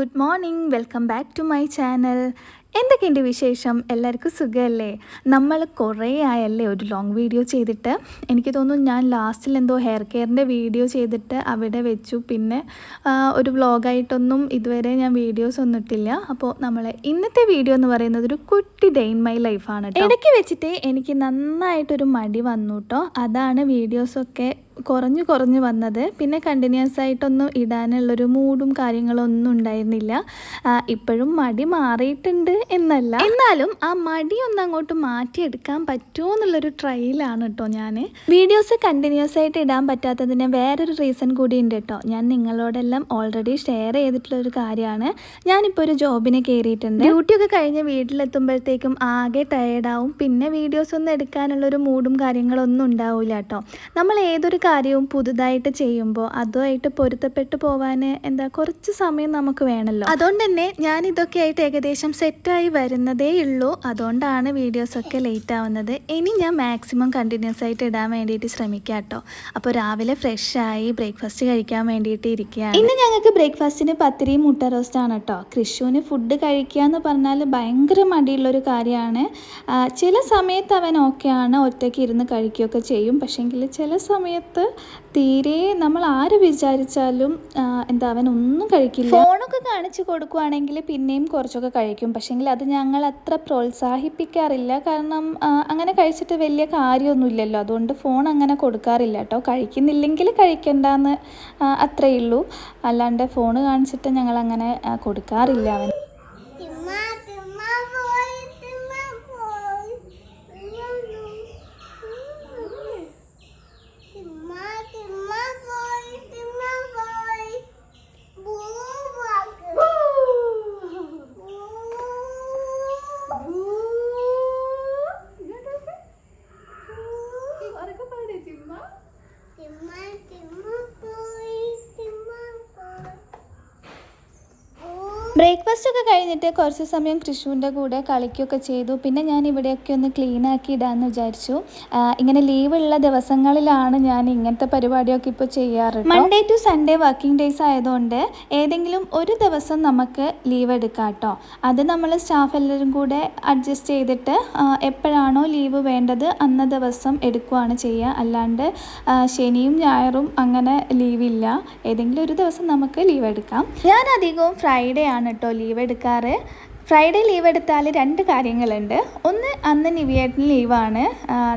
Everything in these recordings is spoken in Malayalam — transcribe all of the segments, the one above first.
Good morning. Welcome back to my channel. എന്തൊക്കെയുണ്ട് വിശേഷം? എല്ലാവർക്കും സുഖമല്ലേ? നമ്മൾ കുറേ ആയല്ലേ ഒരു ലോങ് വീഡിയോ ചെയ്തിട്ട്. എനിക്ക് തോന്നുന്നു ഞാൻ ലാസ്റ്റിൽ എന്തോ ഹെയർ കെയറിന്റെ വീഡിയോ ചെയ്തിട്ട് അവിടെ വെച്ചു. പിന്നെ ഒരു വ്ളോഗായിട്ടൊന്നും ഇതുവരെ ഞാൻ വീഡിയോസ് ഒന്നും ഇട്ടില്ല. അപ്പോൾ നമ്മൾ ഇന്നത്തെ വീഡിയോ എന്ന് പറയുന്നത് ഒരു കുട്ടി ഡേ ഇൻ മൈ ലൈഫാണ് ഇടയ്ക്ക് വെച്ചിട്ട് എനിക്ക് നന്നായിട്ടൊരു മടി വന്നു കേട്ടോ അതാണ് വീഡിയോസൊക്കെ കുറഞ്ഞു കുറഞ്ഞു വന്നത്. പിന്നെ കണ്ടിന്യൂസ് ആയിട്ടൊന്നും ഇടാനുള്ളൊരു മൂഡും കാര്യങ്ങളും ഒന്നും ഉണ്ടായിരുന്നില്ല ഇപ്പോഴും മടി മാറിയിട്ടുണ്ട് എന്നല്ല. എന്നാലും ആ മടി ഒന്ന് അങ്ങോട്ട് മാറ്റിയെടുക്കാൻ പറ്റുമോ എന്നുള്ളൊരു ട്രയലാണ് കേട്ടോ ഞാൻ വീഡിയോസ് കണ്ടിന്യൂസ് ആയിട്ട് ഇടാൻ പറ്റാത്തതിന് വേറൊരു റീസൺ കൂടി ഉണ്ട് കേട്ടോ ഞാൻ നിങ്ങളോടെല്ലാം ഓൾറെഡി ഷെയർ ചെയ്തിട്ടുള്ളൊരു കാര്യമാണ്. ഞാനിപ്പോൾ ഒരു ജോബിന് കയറിയിട്ടുണ്ട് ഡ്യൂട്ടിയൊക്കെ കഴിഞ്ഞ് വീട്ടിലെത്തുമ്പോഴത്തേക്കും ആകെ ടയേർഡാവും പിന്നെ വീഡിയോസ് ഒന്നും എടുക്കാനുള്ളൊരു മൂഡും കാര്യങ്ങളൊന്നും ഉണ്ടാവില്ല കേട്ടോ നമ്മൾ ഏതൊരു കാര്യവും പുതുതായിട്ട് ചെയ്യുമ്പോൾ അതുമായിട്ട് പൊരുത്തപ്പെട്ട് പോവാൻ എന്താ കുറച്ച് സമയം നമുക്ക് വേണമല്ലോ. അതുകൊണ്ട് തന്നെ ഞാൻ ഇതൊക്കെ ആയിട്ട് ഏകദേശം സെറ്റായി വരുന്നതേ ഉള്ളൂ. അതുകൊണ്ടാണ് വീഡിയോസൊക്കെ ലേറ്റ് ആവുന്നത്. ഇനി ഞാൻ മാക്സിമം കണ്ടിന്യൂസ് ആയിട്ട് ഇടാൻ വേണ്ടിയിട്ട് ശ്രമിക്കാം കേട്ടോ അപ്പോൾ രാവിലെ ഫ്രഷ് ആയി ബ്രേക്ക്ഫാസ്റ്റ് കഴിക്കാൻ വേണ്ടിയിട്ട് ഇരിക്കുകയാണ്. ഇന്ന് ഞങ്ങൾക്ക് ബ്രേക്ക്ഫാസ്റ്റിന് പത്തിരിയും മുട്ട റോസ്റ്റാണ് കേട്ടോ. കൃഷുവിന് ഫുഡ് കഴിക്കുക എന്ന് പറഞ്ഞാൽ ഭയങ്കര മടിയുള്ളൊരു കാര്യമാണ്. ചില സമയത്ത് അവൻ ഓക്കെയാണ് ഒറ്റയ്ക്ക് ഇരുന്ന് കഴിക്കുകയൊക്കെ ചെയ്യും. പക്ഷേങ്കിൽ ചില സമയത്ത് തീരെ നമ്മൾ ആര് വിചാരിച്ചാലും എന്താ അവൻ ഒന്നും കഴിക്കില്ല. ഫോണൊക്കെ കാണിച്ചു കൊടുക്കുവാണെങ്കിൽ പിന്നെയും കുറച്ചൊക്കെ കഴിക്കും. പക്ഷേങ്കിൽ അത് ഞങ്ങൾ അത്ര പ്രോത്സാഹിപ്പിക്കാറില്ല. കാരണം അങ്ങനെ കഴിച്ചിട്ട് വലിയ കാര്യമൊന്നുമില്ലല്ലോ. അതുകൊണ്ട് ഫോൺ അങ്ങനെ കൊടുക്കാറില്ല കേട്ടോ. കഴിക്കുന്നില്ലെങ്കിൽ കഴിക്കണ്ടെന്ന് അത്രയേ ഉള്ളൂ അല്ലാണ്ട് ഫോൺ കാണിച്ചിട്ട് ഞങ്ങൾ അങ്ങനെ കൊടുക്കാറില്ല അവൻ Mine ബ്രേക്ക്ഫാസ്റ്റ് ഒക്കെ കഴിഞ്ഞിട്ട് കുറച്ച് സമയം കൃഷുവിന്റെ കൂടെ കളിക്കുകയൊക്കെ ചെയ്തു. പിന്നെ ഞാൻ ഇവിടെയൊക്കെ ഒന്ന് ക്ലീൻ ആക്കി ഇടാമെന്ന് വിചാരിച്ചു. ഇങ്ങനെ ലീവ് ഉള്ള ദിവസങ്ങളിലാണ് ഞാൻ ഇങ്ങനത്തെ പരിപാടിയൊക്കെ ഇപ്പോൾ ചെയ്യാറ് Monday to Sunday working days ആയതുകൊണ്ട് ഏതെങ്കിലും ഒരു ദിവസം നമുക്ക് ലീവ് എടുക്കാം കേട്ടോ അത് നമ്മൾ സ്റ്റാഫ് എല്ലാവരും കൂടെ അഡ്ജസ്റ്റ് ചെയ്തിട്ട് എപ്പോഴാണോ ലീവ് വേണ്ടത് അന്ന ദിവസം എടുക്കുകയാണ് ചെയ്യുക അല്ലാണ്ട് ശനിയും ഞായറും അങ്ങനെ ലീവില്ല ഏതെങ്കിലും ഒരു ദിവസം നമുക്ക് ലീവ് എടുക്കാം. ഞാൻ അധികവും ഫ്രൈഡേ ആണ് കേട്ടോ ലീവ് എടുക്കാറ്. ഫ്രൈഡേ ലീവ് എടുത്താൽ രണ്ട് കാര്യങ്ങളുണ്ട്. ഒന്ന് അന്ന് നിവിയേട്ടൻ ലീവാണ്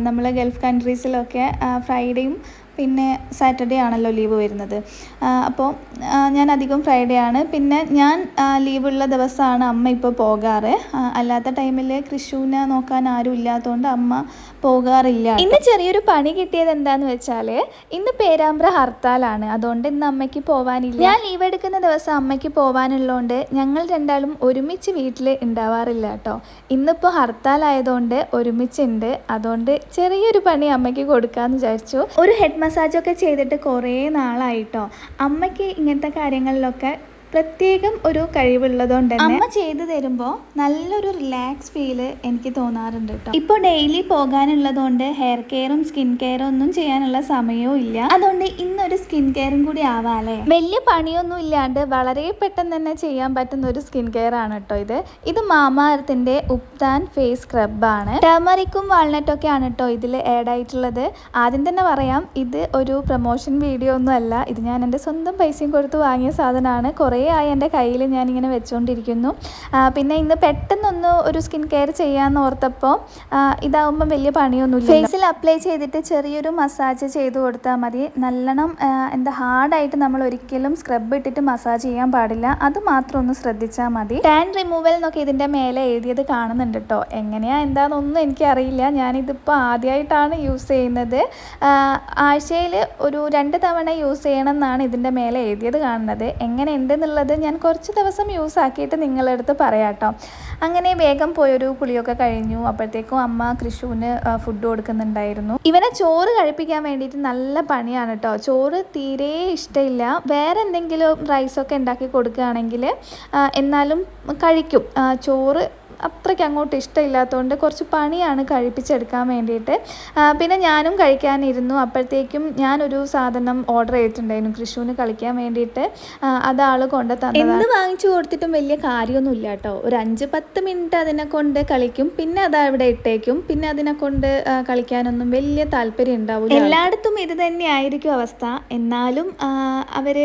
നമ്മൾ ഗൾഫ് കൺട്രീസിലൊക്കെ ഫ്രൈഡേയും പിന്നെ സാറ്റർഡേ ആണല്ലോ ലീവ് വരുന്നത്. അപ്പോൾ ഞാൻ അധികം ഫ്രൈഡേ ആണ്. പിന്നെ ഞാൻ ലീവുള്ള ദിവസമാണ് അമ്മ ഇപ്പോൾ പോകാറ്. അല്ലാത്ത ടൈമിൽ കൃഷുവിനെ നോക്കാൻ ആരും ഇല്ലാത്തതുകൊണ്ട് അമ്മ പോകാറില്ല ഇന്ന് ചെറിയൊരു പണി കിട്ടിയത് എന്താന്ന് വെച്ചാൽ ഇന്ന് പേരാമ്പ്ര ഹർത്താലാണ്. അതുകൊണ്ട് ഇന്ന് അമ്മയ്ക്ക് പോവാനില്ല. ഞാൻ ലീവ് എടുക്കുന്ന ദിവസം അമ്മയ്ക്ക് പോവാനുള്ളതുകൊണ്ട് ഞങ്ങൾ രണ്ടാളും ഒരുമിച്ച് വീട്ടിൽ ഉണ്ടാവാറില്ല കേട്ടോ. ഇന്നിപ്പോൾ ഹർത്താലായതുകൊണ്ട് ഒരുമിച്ചുണ്ട്. അതുകൊണ്ട് ചെറിയൊരു പണി അമ്മയ്ക്ക് കൊടുക്കാമെന്ന് വിചാരിച്ചു. ഒരു ഹെഡ് മസാജൊക്കെ ചെയ്തിട്ട് കുറേ നാളായിട്ടോ. അമ്മയ്ക്ക് ഇങ്ങനത്തെ കാര്യങ്ങളിലൊക്കെ പ്രത്യേകം ഒരു കഴിവുള്ളതുകൊണ്ട് അമ്മ ചെയ്തു തരുമ്പോൾ നല്ലൊരു റിലാക്സ് ഫീൽ എനിക്ക് തോന്നാറുണ്ട് കേട്ടോ. ഇപ്പോൾ ഡെയിലി പോകാനുള്ളതുകൊണ്ട് ഹെയർ കെയറും സ്കിൻ കെയറും ഒന്നും ചെയ്യാനുള്ള സമയവും ഇല്ല. അതുകൊണ്ട് ഇന്നൊരു സ്കിൻ കെയറും കൂടി ആവാലേ വലിയ പണിയൊന്നും ഇല്ലാണ്ട് വളരെ പെട്ടെന്ന് തന്നെ ചെയ്യാൻ പറ്റുന്ന ഒരു സ്കിൻ കെയർ ആണ് കേട്ടോ ഇത്. ഇത് മാമാരത്തിന്റെ ഉപ്താൻ ഫേസ് സ്ക്രബാണ് ടർമറിക്കും വാൾനട്ടും ഒക്കെ ആണ് കേട്ടോ ഇതിൽ ആഡ് ആയിട്ടുള്ളത്. ആദ്യം തന്നെ പറയാം ഇത് ഒരു പ്രൊമോഷൻ വീഡിയോ ഒന്നും അല്ല. ഇത് ഞാൻ എന്റെ സ്വന്തം പൈസയും കൊടുത്ത് വാങ്ങിയ സാധനമാണ്. കുറേ ആയി എന്റെ കയ്യിൽ ഞാനിങ്ങനെ വെച്ചുകൊണ്ടിരിക്കുന്നു പിന്നെ ഇന്ന് പെട്ടെന്നൊന്ന് ഒരു സ്കിൻ കെയർ ചെയ്യാമെന്ന് ഓർത്തപ്പോൾ ഇതാവുമ്പോൾ വലിയ പണിയൊന്നുമില്ല ഫേസിൽ അപ്ലൈ ചെയ്തിട്ട് ചെറിയൊരു മസാജ് ചെയ്ത് കൊടുത്താൽ മതി. നല്ലോണം എന്താ ഹാർഡായിട്ട് നമ്മൾ ഒരിക്കലും സ്ക്രബ് ഇട്ടിട്ട് മസാജ് ചെയ്യാൻ പാടില്ല. അത് മാത്രം ഒന്ന് ശ്രദ്ധിച്ചാൽ മതി. ടാൻ റിമൂവൽ എന്നൊക്കെ ഇതിന്റെ മേലെ എഴുതിയത് കാണുന്നുണ്ട് കേട്ടോ. എങ്ങനെയാ എന്താണെന്നൊന്നും എനിക്കറിയില്ല. ഞാനിതിപ്പോൾ ആദ്യമായിട്ടാണ് യൂസ് ചെയ്യുന്നത്. ആഴ്ചയിൽ ഒരു രണ്ട് തവണ യൂസ് ചെയ്യണം എന്നാണ് ഇതിന്റെ മേലെ എഴുതിയത് കാണുന്നത്. എങ്ങനെ ഉണ്ടെന്നുള്ളത് ഞാൻ കുറച്ച് ദിവസം യൂസ് ആക്കിയിട്ട് നിങ്ങളുടെ അടുത്ത് പറയാം കേട്ടോ അങ്ങനെ വേഗം പോയൊരു കുളിയൊക്കെ കഴിഞ്ഞു. അപ്പോഴത്തേക്കും അമ്മ കൃഷുവിന് ഫുഡ് കൊടുക്കുന്നുണ്ടായിരുന്നു. ഇവനെ ചോറ് കഴിപ്പിക്കാൻ വേണ്ടിയിട്ട് നല്ല പണിയാണ് കേട്ടോ ചോറ് തീരെ ഇഷ്ടമില്ല. വേറെ എന്തെങ്കിലും റൈസൊക്കെ ഉണ്ടാക്കി കൊടുക്കുകയാണെങ്കിൽ എന്നാലും കഴിക്കും. ചോറ് അത്രയ്ക്ക് അങ്ങോട്ട് ഇഷ്ടമില്ലാത്തതുകൊണ്ട് കുറച്ച് പണിയാണ് കഴിപ്പിച്ചെടുക്കാൻ വേണ്ടിയിട്ട്. പിന്നെ ഞാനും കഴിക്കാനിരുന്നു. അപ്പോഴത്തേക്കും ഞാനൊരു സാധനം ഓർഡർ ചെയ്തിട്ടുണ്ടായിരുന്നു. കൃഷുവിന് കളിക്കാൻ വേണ്ടിയിട്ട്. അത് ആൾ കൊണ്ട് തന്നെ എന്ത് വാങ്ങിച്ചു കൊടുത്തിട്ടും വലിയ കാര്യമൊന്നുമില്ല കേട്ടോ. ഒരു അഞ്ച് പത്ത് മിനിറ്റ് അതിനെ കൊണ്ട് കളിക്കും. പിന്നെ അത് അവിടെ ഇട്ടേക്കും. പിന്നെ അതിനെ കൊണ്ട് കളിക്കാനൊന്നും വലിയ താല്പര്യം ഉണ്ടാവില്ല എല്ലായിടത്തും ഇത് തന്നെ ആയിരിക്കും അവസ്ഥ. എന്നാലും അവർ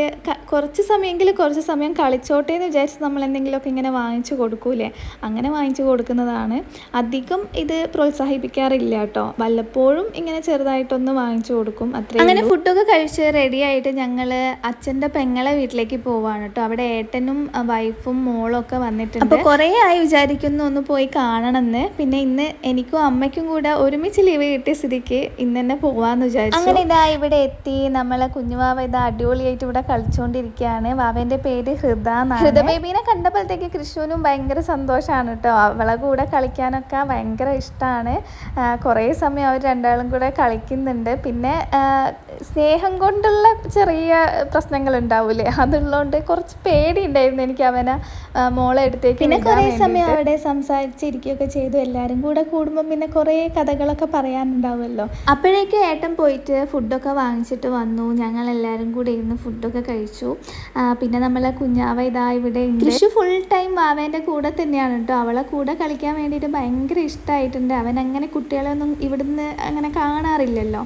കുറച്ച് സമയമെങ്കിലും കുറച്ച് സമയം കളിച്ചോട്ടെ എന്ന് വിചാരിച്ച് നമ്മൾ എന്തെങ്കിലുമൊക്കെ ഇങ്ങനെ വാങ്ങിച്ചു കൊടുക്കൂലേ? അങ്ങനെ വാങ്ങിച്ചു കൊടുക്കുന്നതാണ്. അധികം ഇത് പ്രോത്സാഹിപ്പിക്കാറില്ല കേട്ടോ. വല്ലപ്പോഴും ഇങ്ങനെ ചെറുതായിട്ടൊന്ന് വാങ്ങിച്ചു കൊടുക്കും. അത്രയും അങ്ങനെ ഫുഡൊക്കെ കഴിച്ച് റെഡി ആയിട്ട് ഞങ്ങൾ അച്ഛന്റെ പെങ്ങളെ വീട്ടിലേക്ക് പോവാണ് കേട്ടോ. അവിടെ ഏട്ടനും വൈഫും മോളും ഒക്കെ വന്നിട്ടുണ്ട്. അപ്പോൾ കുറേ ആയി വിചാരിക്കുന്നു ഒന്ന് പോയി കാണണമെന്ന്. പിന്നെ ഇന്ന് എനിക്കും അമ്മയ്ക്കും കൂടെ ഒരുമിച്ച് ലീവ് കിട്ടിയ സ്ഥിതിക്ക് ഇന്ന് തന്നെ പോവാന്ന് വിചാരിച്ചു. അങ്ങനെ ഇതാ ഇവിടെ എത്തി. നമ്മളെ കുഞ്ഞുവാവ ഇതാ അടിപൊളിയായിട്ട് ഇവിടെ കളിച്ചുകൊണ്ടിരിക്കുകയാണ് വാവേന്റെ പേര് ഹൃദ ഹൃദ ബേബീനെ കണ്ടപ്പോഴത്തേക്ക് കൃഷുവിനും ഭയങ്കര സന്തോഷമാണ് കേട്ടോ. അവളെ കൂടെ കളിക്കാനൊക്കെ ഭയങ്കര ഇഷ്ടമാണ് കുറേ സമയം അവർ രണ്ടാളും കൂടെ കളിക്കുന്നുണ്ട്. പിന്നെ സ്നേഹം കൊണ്ടുള്ള ചെറിയ പ്രശ്നങ്ങൾ ഉണ്ടാവൂലേ അതുള്ളതുകൊണ്ട് കുറച്ച് പേടി ഉണ്ടായിരുന്നു എനിക്ക് അവനെ മോളെ അടുത്തേക്ക് പിന്നെ കുറേ സമയം അവിടെ സംസാരിച്ചിരിക്കുകയൊക്കെ ചെയ്തു. എല്ലാവരും കൂടെ കൂടുമ്പോൾ പിന്നെ കുറേ കഥകളൊക്കെ പറയാനുണ്ടാവുമല്ലോ. അപ്പോഴേക്കും ഏട്ടൻ പോയിട്ട് ഫുഡൊക്കെ വാങ്ങിച്ചിട്ട് വന്നു. ഞങ്ങൾ എല്ലാവരും കൂടെ ഇരുന്ന് ഫുഡൊക്കെ കഴിച്ചു. പിന്നെ നമ്മളെ കുഞ്ഞാവ ഇതാ ഇവിടെ കൃഷി ഫുൾ ടൈം വാവേന്റെ കൂടെ തന്നെയാണ് കേട്ടോ. അവളെ കൂടെ കളിക്കാൻ വേണ്ടിയിട്ട് ഭയങ്കര ഇഷ്ടമായിട്ടുണ്ട് അവൻ അങ്ങനെ കുട്ടികളൊന്നും ഇവിടുന്ന് അങ്ങനെ കാണാറില്ലല്ലോ.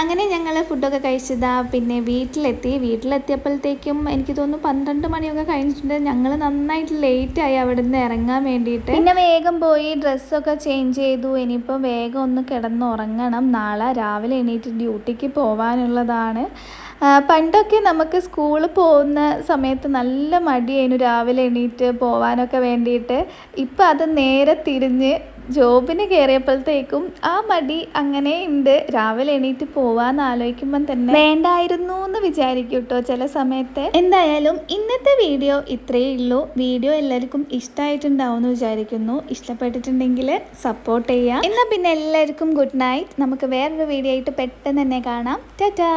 അങ്ങനെ ഞങ്ങൾ ഫുഡൊക്കെ കഴിച്ചതാ. പിന്നെ വീട്ടിലെത്തി. വീട്ടിലെത്തിയപ്പോഴത്തേക്കും എനിക്ക് തോന്നുന്നു പന്ത്രണ്ട് മണിയൊക്കെ കഴിഞ്ഞിട്ടുണ്ട്. ഞങ്ങൾ നന്നായിട്ട് ലേറ്റായി അവിടെ നിന്ന് ഇറങ്ങാൻ വേണ്ടിയിട്ട്. പിന്നെ വേഗം പോയി ഡ്രസ്സൊക്കെ ചേഞ്ച് ചെയ്തു. ഇനിയിപ്പോൾ വേഗം ഒന്ന് കിടന്നുറങ്ങണം. നാളെ രാവിലെ എണീറ്റ് ഡ്യൂട്ടിക്ക് പോകാനുള്ളതാണ് ആ, പണ്ടൊക്കെ നമുക്ക് സ്കൂളിൽ പോകുന്ന സമയത്ത് നല്ല മടിയായിരുന്നു രാവിലെ എണീറ്റ് പോവാനൊക്കെ വേണ്ടിയിട്ട്. ഇപ്പം അത് നേരെ തിരിഞ്ഞ് ജോബിന് കയറിയപ്പോഴത്തേക്കും ആ മടി അങ്ങനെ ഉണ്ട്. രാവിലെ എണീറ്റ് പോവാന്ന് ആലോചിക്കുമ്പം തന്നെ വേണ്ടായിരുന്നു എന്ന് വിചാരിക്കും കേട്ടോ ചില സമയത്ത്. എന്തായാലും ഇന്നത്തെ വീഡിയോ ഇത്രയേ ഉള്ളൂ. വീഡിയോ എല്ലാവർക്കും ഇഷ്ടമായിട്ടുണ്ടാവും എന്ന് വിചാരിക്കുന്നു. ഇഷ്ടപ്പെട്ടിട്ടുണ്ടെങ്കിൽ സപ്പോർട്ട് ചെയ്യുക എന്നാൽ പിന്നെ എല്ലാവർക്കും ഗുഡ് നൈറ്റ് നമുക്ക് വേറൊരു വീഡിയോ ആയിട്ട് പെട്ടെന്ന് തന്നെ കാണാം. ടാറ്റാ